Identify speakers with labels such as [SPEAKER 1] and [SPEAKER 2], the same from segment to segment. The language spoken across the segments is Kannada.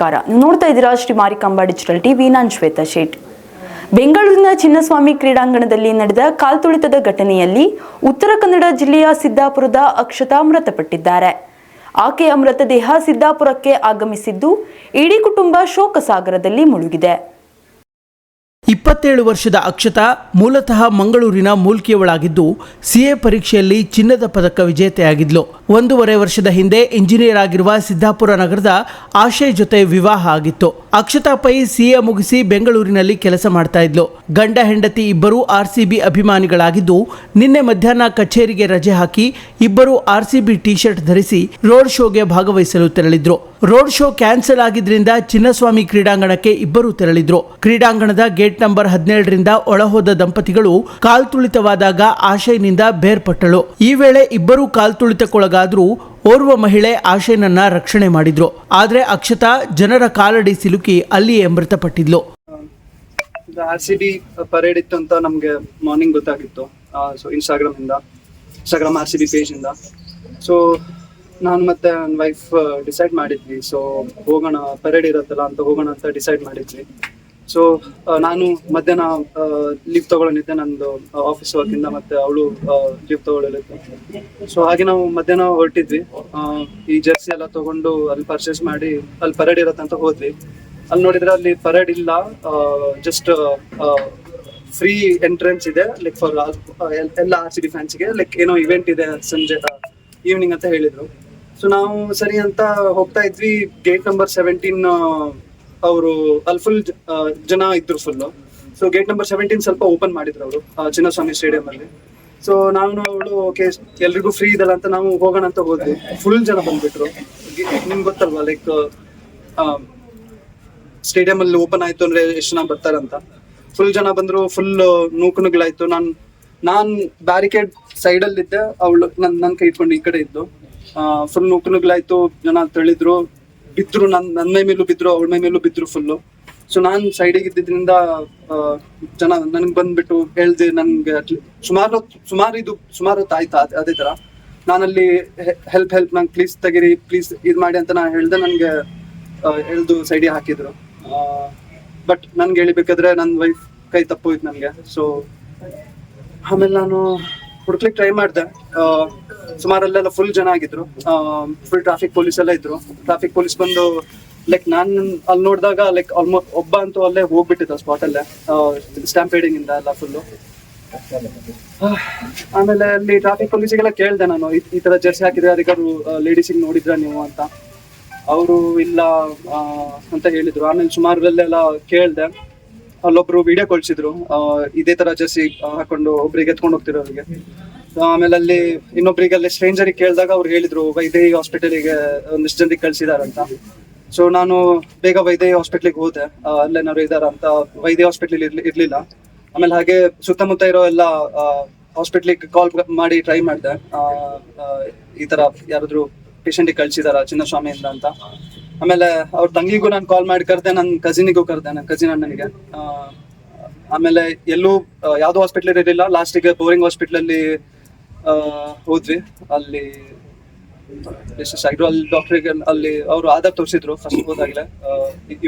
[SPEAKER 1] ನಮಸ್ಕಾರ ನೀವು ನೋಡ್ತಾ ಇದ್ದೀರಾ ಶ್ರೀ ಮಾರಿಕಾಂಬಾ ಡಿಜಿಟಲ್ ಟಿವಿ, ನಾನು ಶ್ವೇತಾ ಶೇಟ್. ಬೆಂಗಳೂರಿನ ಚಿನ್ನಸ್ವಾಮಿ ಕ್ರೀಡಾಂಗಣದಲ್ಲಿ ನಡೆದ ಕಾಲ್ತುಳಿತದ ಘಟನೆಯಲ್ಲಿ ಉತ್ತರ ಕನ್ನಡ ಜಿಲ್ಲೆಯ ಸಿದ್ದಾಪುರದ ಅಕ್ಷತಾ ಮೃತಪಟ್ಟಿದ್ದಾರೆ. ಆಕೆಯ ಮೃತದೇಹ ಸಿದ್ದಾಪುರಕ್ಕೆ ಆಗಮಿಸಿದ್ದು ಇಡೀ ಕುಟುಂಬ ಶೋಕಸಾಗರದಲ್ಲಿ ಮುಳುಗಿದೆ.
[SPEAKER 2] ಇಪ್ಪತ್ತೇಳು ವರ್ಷದ ಅಕ್ಷತಾ ಮೂಲತಃ ಮಂಗಳೂರಿನ ಮೂಲ್ಕಿಯವಳಾಗಿದ್ದು, ಸಿಎ ಪರೀಕ್ಷೆಯಲ್ಲಿ ಚಿನ್ನದ ಪದಕ ವಿಜೇತೆಯಾಗಿದ್ಲು. ಒಂದೂವರೆ ವರ್ಷದ ಹಿಂದೆ ಇಂಜಿನಿಯರ್ ಆಗಿರುವ ಸಿದ್ದಾಪುರ ನಗರದ ಆಶಯ್ ಜೊತೆ ವಿವಾಹ ಆಗಿತ್ತು. ಅಕ್ಷತಾ ಪೈ ಸಿಎ ಮುಗಿಸಿ ಬೆಂಗಳೂರಿನಲ್ಲಿ ಕೆಲಸ ಮಾಡ್ತಾ ಇದ್ಲು. ಗಂಡ, ಹೆಂಡತಿ ಇಬ್ಬರೂ ಆರ್ಸಿಬಿ ಅಭಿಮಾನಿಗಳಾಗಿದ್ದು, ನಿನ್ನೆ ಮಧ್ಯಾಹ್ನ ಕಚೇರಿಗೆ ರಜೆ ಹಾಕಿ ಇಬ್ಬರು ಆರ್ಸಿಬಿ ಟಿ ಶರ್ಟ್ ಧರಿಸಿ ರೋಡ್ ಶೋಗೆ ಭಾಗವಹಿಸಲು ತೆರಳಿದ್ರು. ರೋಡ್ ಶೋ ಕ್ಯಾನ್ಸಲ್ ಆಗಿದ್ರಿಂದ ಚಿನ್ನಸ್ವಾಮಿ ಕ್ರೀಡಾಂಗಣಕ್ಕೆ ಇಬ್ಬರು ತೆರಳಿದ್ರು. ಕ್ರೀಡಾಂಗಣದ ಗೇಟ್ ನಂಬರ್ ಹದಿನೇಳರಿಂದ ಒಳಹೋದ ದಂಪತಿಗಳು ಕಾಲ್ತುಳಿತವಾದಾಗ ಆಶಯ್ನಿಂದ ಬೇರ್ಪಟ್ಟಳು. ಈ ವೇಳೆ ಇಬ್ಬರು ಕಾಲ್ತುಳಿತಕ್ಕೊಳಗಾದ್ರೂ ಓರ್ವ ಮಹಿಳೆ ಆಶಯನನ್ನ ರಕ್ಷಣೆ ಮಾಡಿದ್ರು. ಆದ್ರೆ ಅಕ್ಷತಾ ಜನರ ಕಾಲಡಿ ಸಿಲುಕಿ ಅಲ್ಲಿಯೇ ಮೃತಪಟ್ಟಿದ್ಲು.
[SPEAKER 3] ಆರ್ ಸಿ ಬಿ ಪರೇಡ್ ಇತ್ತು ಅಂತ ನಮ್ಗೆ ಮಾರ್ನಿಂಗ್ ಗೊತ್ತಾಗಿತ್ತು ಸೊ ಇನ್ಸ್ಟಾಗ್ರಾಮ್ ಇಂದ Instagram R C B page ಇಂದ ಸೊ ನಾನು ಮತ್ತೆ ನನ್ನ ವೈಫ್ ಡಿಸೈಡ್ ಮಾಡಿದ್ವಿ, ಸೊ ಹೋಗೋಣ, ಪರೇಡ್ ಇರತ್ತಲ್ಲ ಅಂತ ಹೋಗೋಣ ಅಂತ ಡಿಸೈಡ್ ಮಾಡಿದ್ವಿ. ಸೊ ನಾನು ಮಧ್ಯಾಹ್ನ ಲೀವ್ ತಗೊಳ್ಳೋನಿದ್ದೆ ನಂದು ಆಫೀಸ್ ವರ್ಕ್ ಇಂದ ಮತ್ತೆ ಅವಳು ಲೀವ್ ತಗೊಳ್ಳಲಿದ್ದೆ ಸೊ ಹಾಗೆ ನಾವು ಮಧ್ಯಾಹ್ನ ಹೊರಟಿದ್ವಿ. ಈ ಜರ್ಸಿ ಎಲ್ಲ ತಗೊಂಡು ಅಲ್ಲಿ ಪರ್ಚೇಸ್ ಮಾಡಿ, ಅಲ್ಲಿ ಪರೇಡ್ ಇರತ್ತಂತ ಹೋದ್ವಿ. ಅಲ್ಲಿ ನೋಡಿದ್ರೆ ಅಲ್ಲಿ ಪರೇಡ್ ಇಲ್ಲ ಜಸ್ಟ್ ಫ್ರೀ ಎಂಟ್ರೆನ್ಸ್ ಇದೆ ಲೈಕ್ ಫಾರ್ ಎಲ್ಲ ಆರ್ ಸಿ ಡಿ ಫ್ಯಾನ್ಸ್ಗೆ ಲೈಕ್ ಏನೋ ಇವೆಂಟ್ ಇದೆ ಸಂಜೆ ಈವ್ನಿಂಗ್ ಅಂತ ಹೇಳಿದ್ರು. ಸೊ ನಾವು ಸರಿ ಅಂತ ಹೋಗ್ತಾ ಇದ್ವಿ. ಗೇಟ್ ನಂಬರ್ ಸೆವೆಂಟೀನ್ ಅವರು ಅಲ್ಲಿ ಫುಲ್ ಜನ ಇದ್ರು full so gate number seventeen ಸ್ವಲ್ಪ ಓಪನ್ ಮಾಡಿದ್ರು ಅವರು ಚಿನ್ನಸ್ವಾಮಿ ಸ್ಟೇಡಿಯಂ ಅಲ್ಲಿ. ಸೊ ನಾನು, ಅವಳು ಓಕೆ ಎಲ್ರಿಗೂ ಫ್ರೀ ಇದಲ್ಲ ಅಂತ ನಾವು ಹೋಗೋಣ ಅಂತ ಹೋದ್ವಿ. ಫುಲ್ ಜನ ಬಂದ್ಬಿಟ್ರು. ನಿಮ್ಗೆ ಗೊತ್ತಲ್ವಾ ಲೈಕ್ ಸ್ಟೇಡಿಯಂ ಅಲ್ಲಿ ಓಪನ್ ಆಯ್ತು ಅಂದ್ರೆ ಎಷ್ಟು ಜನ ಬರ್ತಾರಂತ. ಫುಲ್ ಜನ ಬಂದ್ರು ಫುಲ್ ನೂಕುನುಗ್ಲಾಯ್ತು ನಾನ್ ನಾನ್ ಬ್ಯಾರಿಕೇಡ್ ಸೈಡ್ ಅಲ್ಲಿ ಇದ್ದೆ ಅವಳು ನನ್ ನನ್ ಕೈ ಇಟ್ಕೊಂಡು ಈ ಕಡೆ ಇದ್ದು. ಫುಲ್ ನೂಕುನುಗ್ಲಾಯ್ತು ಜನ ತಳ್ಳಿದ್ರು. ಬಿದ್ರು, ನನ್ ನನ್ನ ಮೈ ಮೇಲೂ ಬಿದ್ರು, ಅವಳ ಮೈ ಮೇಲೂ ಬಿದ್ರು ಫುಲ್ಲು ಸೊ ನಾನು ಸೈಡಿಗೆ ಇದ್ದಿದ್ರಿಂದ ಜನ ನನ್ಗೆ ಬಂದ್ಬಿಟ್ಟು ಹೇಳ್ದೆ ನನ್ಗೆ ಸುಮಾರು ಸುಮಾರು ಇದು, ಸುಮಾರು ಹೊತ್ತು ಅದ್- ತರ. ನಾನಲ್ಲಿ ಹೆಲ್ಪ್ ಹೆಲ್ಪ್ ನಂಗೆ ಪ್ಲೀಸ್ ತೆಗೀರಿ ಪ್ಲೀಸ್ ಇದು ಮಾಡಿ ಅಂತ ನಾನು ಹೇಳ್ದೆ ನನ್ಗೆ ಎಳ್ದು ಸೈಡಿಗೆ ಹಾಕಿದ್ರು. ಬಟ್ ನನ್ಗೆ ಹೇಳಿಬೇಕಾದ್ರೆ ನನ್ನ ವೈಫ್ ಕೈ ತಪ್ಪೋಯ್ತು ನನಗೆ. ಸೊ ಆಮೇಲೆ ನಾನು ಹುಡುಕ್ಲಿಕ್ಕೆ ಟ್ರೈ ಮಾಡಿದೆ. ಸುಮಾರಲ್ಲೆಲ್ಲ ಫುಲ್ ಜನ ಆಗಿದ್ರು. ಫುಲ್ ಟ್ರಾಫಿಕ್ ಪೊಲೀಸ್ ಎಲ್ಲ ಇದ್ರು. ಟ್ರಾಫಿಕ್ ಪೊಲೀಸ್ ಬಂದು ಲೈಕ್ ನಾನ್ ಅಲ್ಲಿ ನೋಡಿದಾಗ ಲೈಕ್ ಆಲ್ಮೋಸ್ಟ್ ಒಬ್ಬ ಅಂತೂ ಅಲ್ಲೇ ಹೋಗ್ಬಿಟ್ಟಿದ್ದ ಸ್ಪಾಟ್ ಅಲ್ಲೇ. ಸ್ಟ್ಯಾಂಪೇಡಿಂಗ್ ಇಂದ ಎಲ್ಲ ಫುಲ್ಲು ಆಮೇಲೆ ಅಲ್ಲಿ ಟ್ರಾಫಿಕ್ ಪೊಲೀಸಿಗೆಲ್ಲ ಕೇಳ್ದೆ ನಾನು, ಈ- ತರ ಜರ್ಸಿ ಹಾಕಿದ್ರೆ ಯಾರಿಗಾರು ಲೇಡೀಸಿಗೆ ನೋಡಿದ್ರ ನೀವು ಅಂತ. ಅವರು ಇಲ್ಲ ಅಂತ ಹೇಳಿದ್ರು. ಆಮೇಲೆ ಎಲ್ಲ ಕೇಳ್ದೆ. ಅಲ್ಲೊಬ್ರು ವಿಡಿಯೋ ಕಳ್ಸಿದ್ರು ಇದೇ ತರ ಜರ್ಸಿ ಹಾಕೊಂಡು ಒಬ್ರಿಗೆ ಎತ್ಕೊಂಡು ಹೋಗ್ತಿರೋರಿಗೆ ಆಮೇಲೆ ಅಲ್ಲಿ ಇನ್ನೊಬ್ರಿಗೆ ಅಲ್ಲಿ ಸ್ಟ್ರೇಂಜರಿಗೆ ಕೇಳಿದಾಗ ಅವ್ರು ಹೇಳಿದ್ರು ವೈದೇಹಿ ಹಾಸ್ಪಿಟಲಿಗೆ ಒಂದಿಷ್ಟು ಜನರಿಗೆ ಕಳ್ಸಿದಾರಂತ ಸೊ ನಾನು ಬೇಗ ವೈದೇಹಿ ಹಾಸ್ಪಿಟ್ಲಿಗೆ ಹೋದೆ. ಅಲ್ಲೇನಾದ್ರು ಇದಾರ ಅಂತ ವೈದ್ಯ ಹಾಸ್ಪಿಟ್ಲ್ ಇರ್ಲಿ, ಇರ್ಲಿಲ್ಲ. ಆಮೇಲೆ ಹಾಗೆ ಸುತ್ತಮುತ್ತ ಇರೋ ಎಲ್ಲ ಹಾಸ್ಪಿಟ್ಲಿಗೆ ಕಾಲ್ ಮಾಡಿ ಟ್ರೈ ಮಾಡಿದೆ. ಈ ತರ ಯಾರಾದ್ರೂ ಪೇಷಂಟಿಗೆ ಕಳ್ಸಿದಾರ ಚಿನ್ನಸ್ವಾಮಿಯಿಂದ ಅಂತ. ಆಮೇಲೆ ಅವ್ರ ತಂಗಿಗೂ ನಾನು ಕಾಲ್ ಮಾಡಿ ಕರೆದೆ ನನ್ನ ಕಸಿನಿಗೂ ಕರೆದೆ ನನ್ನ ಕಸಿನ್ ಅಣ್ಣನಿಗೆ. ಆಮೇಲೆ ಎಲ್ಲೂ ಯಾವ್ದೋ ಹಾಸ್ಪಿಟ್ಲ್ ಇರಲಿಲ್ಲ. ಲಾಸ್ಟಿಗೆ ಬೋರಿಂಗ್ ಹಾಸ್ಪಿಟ್ಲ್ ಅಲ್ಲಿ ಹೋದ್ವಿ. ಅಲ್ಲಿ ಅಲ್ಲಿ ಡಾಕ್ಟ್ರಿಗೆ ಅಲ್ಲಿ ಅವರು ಆಧಾರ್ ತೋರಿಸಿದ್ರು ಫಸ್ಟ್ ಹೋದಾಗಲೇ.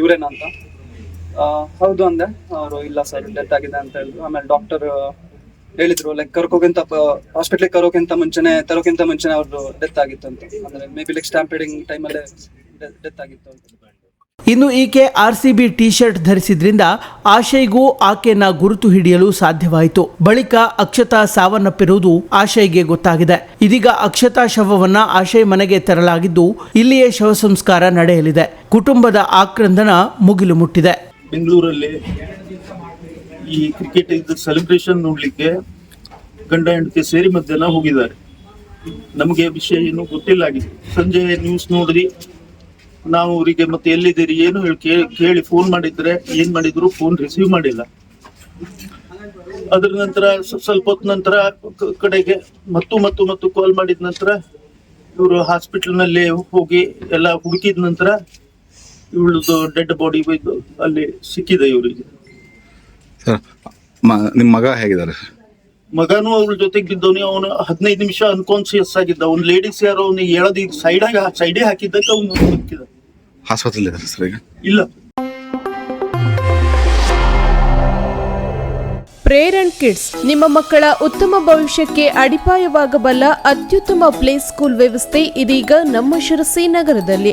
[SPEAKER 3] ಇವ್ರೇನ ಅಂತ. ಹೌದು ಅಂದೆ. ಅವರು, ಇಲ್ಲ ಸರ್ ಡೆತ್ ಆಗಿದೆ ಅಂತ ಹೇಳಿದ್ರು. ಆಮೇಲೆ ಡಾಕ್ಟರ್ ಹೇಳಿದ್ರು ಲೈಕ್ ಕರ್ಕೋಗಿಂತ ಹಾಸ್ಪಿಟ್ಲಿಗೆ ಕರೋಕ್ಕಿಂತ ಮುಂಚೆನೆ, ತರೋಕ್ಕಿಂತ ಮುಂಚೆನೆ ಅವ್ರದ್ದು ಡೆತ್ ಆಗಿತ್ತು ಅಂತ. ಅಂದ್ರೆ ಮೇ ಬಿ ಲೈಕ್ ಸ್ಟ್ಯಾಂಪೇಡಿಂಗ್ ಟೈಮಲ್ಲೇ ಡೆತ್ ಆಗಿತ್ತು ಅಂತ
[SPEAKER 2] ಇನ್ನು ಈಕೆ R C B T shirt ಧರಿಸಿದ್ರಿಂದ ಆಶಯ್ಗೂ ಆಕೆಯನ್ನ ಗುರುತು ಹಿಡಿಯಲು ಸಾಧ್ಯವಾಯಿತು. ಬಳಿಕ ಅಕ್ಷತಾ ಸಾವನ್ನಪ್ಪಿರುವುದು ಆಶಯ್ಗೆ ಗೊತ್ತಾಗಿದೆ. ಇದೀಗ ಅಕ್ಷತಾ ಶವವನ್ನ ಆಶಯ್ ಮನೆಗೆ ತರಲಾಗಿದ್ದು ಇಲ್ಲಿಯೇ ಶವ ಸಂಸ್ಕಾರ ನಡೆಯಲಿದೆ. ಕುಟುಂಬದ ಆಕ್ರಂದನ ಮುಗಿಲು ಮುಟ್ಟಿದೆ.
[SPEAKER 4] ಬೆಂಗಳೂರಲ್ಲಿ ಈ ಕ್ರಿಕೆಟ್ ಇದು ಸೆಲೆಬ್ರೇಷನ್ ನೋಡ್ಲಿಕ್ಕೆ ಗಂಡ ಹೆಂಡತಿ ಸೇರಿ ಮಧ್ಯಾಹ್ನ ಹೋಗಿದ್ದಾರೆ. ನಮಗೆ ವಿಷಯ ಏನು ಗೊತ್ತಿಲ್ಲ ಆಗಿದೆ ಸಂಜೆ ನ್ಯೂಸ್ ನೋಡಿದ್ರಿ ನಾವು ಅವರಿಗೆ ಮತ್ತೆ ಎಲ್ಲಿದ್ದೀರಿ, ಏನು ಕೇಳಿ ಫೋನ್ ಮಾಡಿದ್ರೆ ಏನ್ ಮಾಡಿದ್ರು ಫೋನ್ ರಿಸೀವ್ ಮಾಡಿಲ್ಲ. ಅದ್ರ ನಂತರ ಸ್ವ- ಸ್ವಲ್ಪ ಹೊತ್ತು ನಂತರ ಕಡೆಗೆ ಮತ್ತು ಮತ್ತು ಮತ್ತು ಕಾಲ್ ಮಾಡಿದ ನಂತರ ಇವರು ಹಾಸ್ಪಿಟಲ್ನಲ್ಲಿ ಹೋಗಿ ಎಲ್ಲ ಹುಡುಕಿದ ನಂತರ ಇವಳದು ಡೆಡ್ ಬಾಡಿ ಅಲ್ಲಿ ಸಿಕ್ಕಿದೆ ಇವರಿಗೆ.
[SPEAKER 5] ನಿಮ್ಮ ಮಗ ಹೇಗಿದ್ದಾರೆ?
[SPEAKER 4] ಮಗನೂ ಅವ್ರ ಜೊತೆಗೆ ಬಿದ್ದವನಿ ಅವನು ಹದಿನೈದು ನಿಮಿಷ ಅನ್ಕಾನ್ಸಿಯಸ್ ಆಗಿದ್ದ ಅವ್ನು ಲೇಡೀಸ್ ಯಾರು ಅವ್ನಿಗೆ ಹೇಳೋದು ಈಗ ಸೈಡಾಗ ಸೈಡೇ ಹಾಕಿದ್ದಕ್ಕೆ ಅವ್ನು
[SPEAKER 5] ಆಸ್ಪತ್ರೆಯಲ್ಲಿ ಇದ್ದಾರೆ ಸರ್ ಈಗ?
[SPEAKER 4] ಇಲ್ಲ.
[SPEAKER 6] ಪ್ರೇರಣ್ ಕಿಡ್ಸ್ ನಿಮ್ಮ ಮಕ್ಕಳ ಉತ್ತಮ ಭವಿಷ್ಯಕ್ಕೆ ಅಡಿಪಾಯವಾಗಬಲ್ಲ ಅತ್ಯುತ್ತಮ ಪ್ಲೇ ಸ್ಕೂಲ್ ವ್ಯವಸ್ಥೆ ಇದೀಗ ನಮ್ಮ ಶಿರಸಿ ನಗರದಲ್ಲಿ.